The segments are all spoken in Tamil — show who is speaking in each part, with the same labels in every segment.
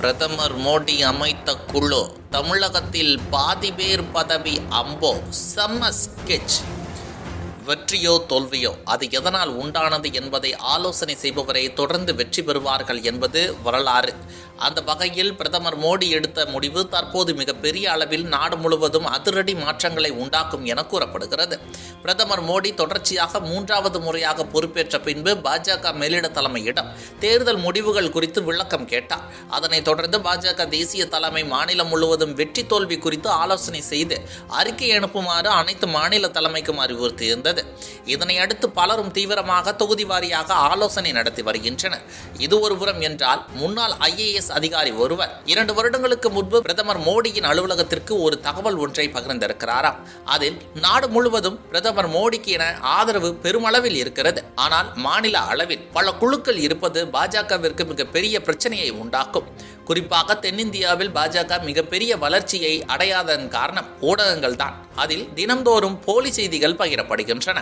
Speaker 1: பிரதமர் மோடி அமைத்த குழு தமிழகத்தில் பாதி பேர் பதவி அம்போ செம்ம ஸ்கெட்ச் வெற்றியோ தோல்வியோ அது எதனால் உண்டானது என்பதை ஆலோசனை செய்பவரை தொடர்ந்து வெற்றி பெறுவார்கள் என்பது வரலாறு. அந்த வகையில் பிரதமர் மோடி எடுத்த முடிவு தற்போது மிகப்பெரிய அளவில் நாடு முழுவதும் அதிரடி மாற்றங்களை உண்டாக்கும் என கூறப்படுகிறது. பிரதமர் மோடி தொடர்ச்சியாக மூன்றாவது முறையாக பொறுப்பேற்ற பின்பு பாஜக மேலிட தலைமையிடம் தேர்தல் முடிவுகள் குறித்து விளக்கம் கேட்டார். அதனைத் தொடர்ந்து பாஜக தேசிய தலைமை மாநிலம் முழுவதும் வெற்றி தோல்வி குறித்து ஆலோசனை செய்து அறிக்கை அனுப்புமாறு அனைத்து மாநில தலைமைக்கும் அறிவுறுத்தியிருந்தது. இதனையடுத்து பலரும் தீவிரமாக தொகுதி வாரியாக ஆலோசனை நடத்தி வருகின்றனர். இது ஒருபுறம் என்றால் முன்னாள் ஐஏஎஸ் அதிகாரி ஒருவர். இரண்டு வருடங்களுக்கு முன்பு பிரதமர் மோடியின் அலுவலகத்திற்கு ஒரு தகவல் ஒன்றை பகிர்ந்திருக்கிறாராம். அதில் நாடு முழுவதும் பிரதமர் மோடிக்கு என ஆதரவு பெருமளவில் இருக்கிறது. ஆனால் மாநில அளவில் பல குழுக்கள் இருப்பது பாஜகவிற்கு மிகப்பெரிய பிரச்சனையை உண்டாக்கும். குறிப்பாக தென்னிந்தியாவில் பாஜக மிகப்பெரிய வளர்ச்சியை அடையாததன் காரணம் ஊடகங்கள் தான் அதில் தினம்தோறும் போலி செய்திகள் பகிரப்படுகின்றன.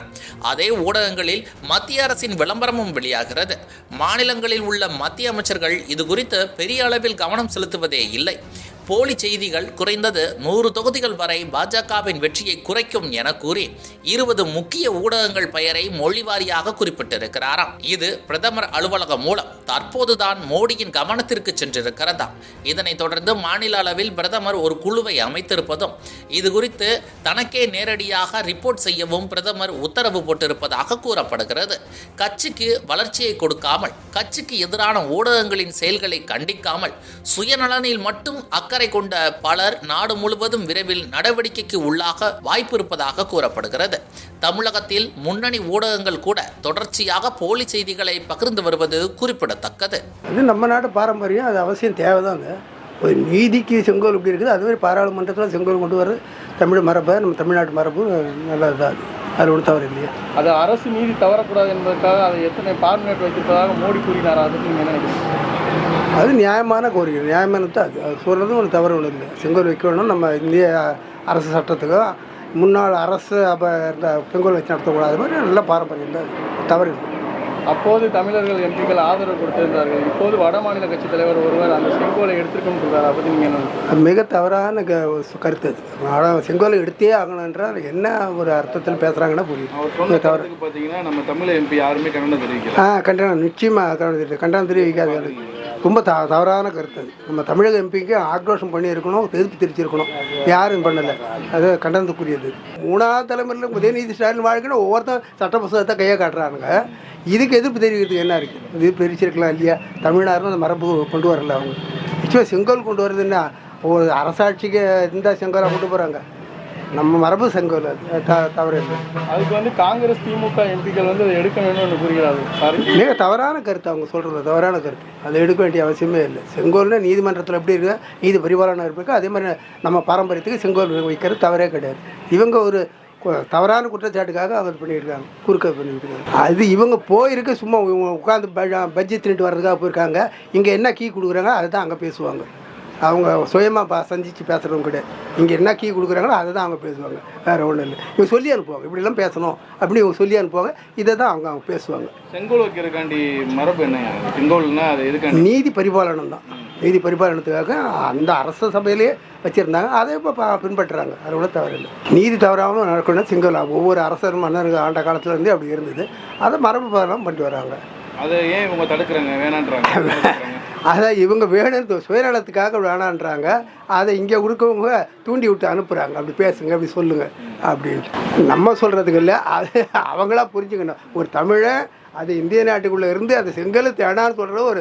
Speaker 1: அதே ஊடகங்களில் மத்திய அரசின் விளம்பரமும் வெளியாகிறது. மாநிலங்களில் உள்ள மத்திய அமைச்சர்கள் இது குறித்து பெரிய அளவில் கவனம் செலுத்துவதே இல்லை. போலி செய்திகள் குறைந்தது நூறு தொகுதிகள் வரை பாஜகவின் வெற்றியை குறைக்கும் என கூறி இருபது முக்கிய ஊடகங்கள் பெயரை மொழிவாரியாக குறிப்பிட்டிருக்கிறாராம். இது பிரதமர் அலுவலகம் மூலம் தற்போதுதான் மோடியின் கவனத்திற்கு சென்றிருக்கிறதாம் இதனைத் தொடர்ந்து மாநில அளவில் பிரதமர் ஒரு குழுவை அமைத்திருப்பதும் இது குறித்து தனக்கே நேரடியாக ரிப்போர்ட் செய்யவும் பிரதமர் உத்தரவு போட்டிருப்பதாக கூறப்படுகிறது. கட்சிக்கு வளர்ச்சியை கொடுக்காமல் கட்சிக்கு எதிரான ஊடகங்களின் செயல்களை கண்டிக்காமல் சுயநலனில் மட்டும் அக்கறை கொண்ட பலர் நாடு முழுவதும் விரைவில் நடவடிக்கைக்கு உள்ளாக வாய்ப்பு இருப்பதாக கூறப்படுகிறது. தமிழகத்தில் முன்னணி ஊடகங்கள் கூட தொடர்ச்சியாக போலி செய்திகளை பகிர்ந்து வருவது குறிப்பிடத்தக்கது.
Speaker 2: அது நம்ம நாட்டு பாரம்பரியம் அது அவசியம் தேவைதாங்க. ஒரு நீதிக்கு செங்கோல் இப்படி இருக்குது அதுமாதிரி பாராளுமன்றத்தில் செங்கோல் கொண்டு வர தமிழ் மரபை நம்ம தமிழ்நாட்டு மரபு நல்லது தான் அது அது ஒன்றும் தவறு இல்லையா.
Speaker 3: அது அரசு நீதி தவறக்கூடாது என்பதற்காக அதை எத்தனை பார்மினேட் வைத்திருப்பதாக மோடி கூறினார். அதுக்கு நீங்கள் என்ன நினைக்கிறீங்க?
Speaker 2: அது நியாயமான கோரிக்கை. நியாயமானது அது. அது சொல்கிறதும் ஒரு தவறு ஒன்றும் இல்லை செங்கோல் வைக்கணும் நம்ம இந்திய அரசு சட்டத்துக்கும் முன்னாள் அரசு அப்போ இருந்த செங்கோல் வச்சு நடத்தக்கூடாது மாதிரி நல்ல பாரம்பரியம் தான் அது. தவறு இல்லை.
Speaker 3: அப்போது தமிழர்கள் எம்பிக்கள் ஆதரவு கொடுத்திருந்தார்கள். இப்போது வட மாநில கட்சித் தலைவர் ஒருவர் அந்த செங்கோலை எடுத்திருக்கோம்னு சொல்றாரு. அதை நீங்கள் என்ன
Speaker 2: மிக தவறான கருத்து அது. செங்கோலை எடுத்தே ஆகணுன்ற என்ன ஒரு அர்த்தத்தில் பேசுகிறாங்கன்னா
Speaker 4: சொன்ன
Speaker 2: தவறு.
Speaker 4: பார்த்தீங்கன்னா நம்ம தமிழ் எம்பி யாருமே கண்டனம் தெரிவிக்கல.
Speaker 2: ஆ கண்டனம் நிச்சயமாக கண்டனம் கண்டனம் தெரிவிக்காது ரொம்ப த தவறான கருத்து அது. நம்ம தமிழக எம்பிக்கு ஆக்ரோஷம் பண்ணியிருக்கணும் எதிர்ப்பு தெரிவிச்சிருக்கணும். யாரும் பண்ணலை. அது கண்டனத்துக்குரியது. மூணாவது தலைமுறையில் உதயநிதி ஸ்டாலின் வாழ்க்கைன்னு ஒவ்வொருத்தன் சட்ட புத்தகத்தை கையை காட்டுறானுங்க. இதுக்கு எதிர்ப்பு தெரிவிக்கிறதுக்கு என்ன இருக்குது எதிர்ப்பு தெரிவிச்சிருக்கலாம் இல்லையா? தமிழ்நாடுன்னு அந்த மரபு கொண்டு வரல அவங்க. நிச்சயம் செங்கோல் கொண்டு வர்றதுன்னா ஒரு அரசாட்சிக்கு இந்த செங்கோலை கொண்டு போகிறாங்க நம்ம மரபு செங்கோல் அது. தவறு
Speaker 3: அதுக்கு வந்து காங்கிரஸ் திமுக எம்பிக்கள் வந்து அதை எடுக்கணும்னு ஒன்று
Speaker 2: மிக தவறான கருத்து அவங்க சொல்கிறது தவறான கருத்து. அதை எடுக்க வேண்டிய அவசியமே இல்லை. செங்கோல்னா நீதிமன்றத்தில் எப்படி இருக்கு நீதி பரிபாலனம் இருக்கு அதே மாதிரி நம்ம பாரம்பரியத்துக்கு செங்கோல் வைக்கிறது தவறே கிடையாது. இவங்க ஒரு தவறான குற்றச்சாட்டுக்காக இது பண்ணியிருக்காங்க குறுக்க பண்ணியிருக்காங்க. அது இவங்க போயிருக்க சும்மா இவங்க உட்காந்து பட்ஜெட் தின்ட்டு வர்றதுக்காக போயிருக்காங்க. இங்கே என்ன கீ கொடுக்குறாங்க அதை தான் அங்கே பேசுவாங்க. அவங்க சுயமாக பா சந்தித்து பேசுகிறவங்க கிடையாது இங்கே என்ன கீ கொடுக்குறாங்களோ அதை தான் அவங்க பேசுவாங்க. வேறு ஒன்றும் இல்லை. இவங்க சொல்லி அனுப்புவாங்க. இப்படிலாம் பேசணும் அப்படின்னு இவங்க சொல்லி அனுப்புவாங்க. இதை தான் அவங்க அவங்க பேசுவாங்க.
Speaker 4: செங்கோல் வைக்கிறக்காண்டி மரபு என்னங்க செங்கோல்னா அது எதுக்காண்டி?
Speaker 2: நீதி பரிபாலனம் தான். நீதி பரிபாலனத்துக்காக அந்த அரச சபையிலேயே வச்சுருந்தாங்க. அதை இப்போ பின்பற்றுறாங்க. அது கூட தவறில்லை. நீதி தவறாமல் நடக்கணும் சிங்கள ஒவ்வொரு அரசர் மன்னர்கள் ஆண்ட காலத்துல இருந்தே அப்படி இருந்தது. அதை மரபு பாலம் பண்ணிட்டு வராங்க.
Speaker 4: அதை ஏன் இவங்க தடுக்கிறாங்க? வேணான்றாங்க?
Speaker 2: அதை இவங்க வேணும் சுயநலத்துக்காக வேணான்றாங்க. அதை இங்கே கொடுக்கவங்க தூண்டி விட்டு அனுப்புகிறாங்க அப்படி பேசுங்க அப்படி சொல்லுங்க அப்படின்ட்டு. நம்ம சொல்கிறதுக்கு இல்லை. அது அவங்களா புரிஞ்சுக்கணும். ஒரு தமிழன் அது இந்திய நாட்டுக்குள்ளே இருந்து அது செங்கல் தேடான்னு சொல்கிற ஒரு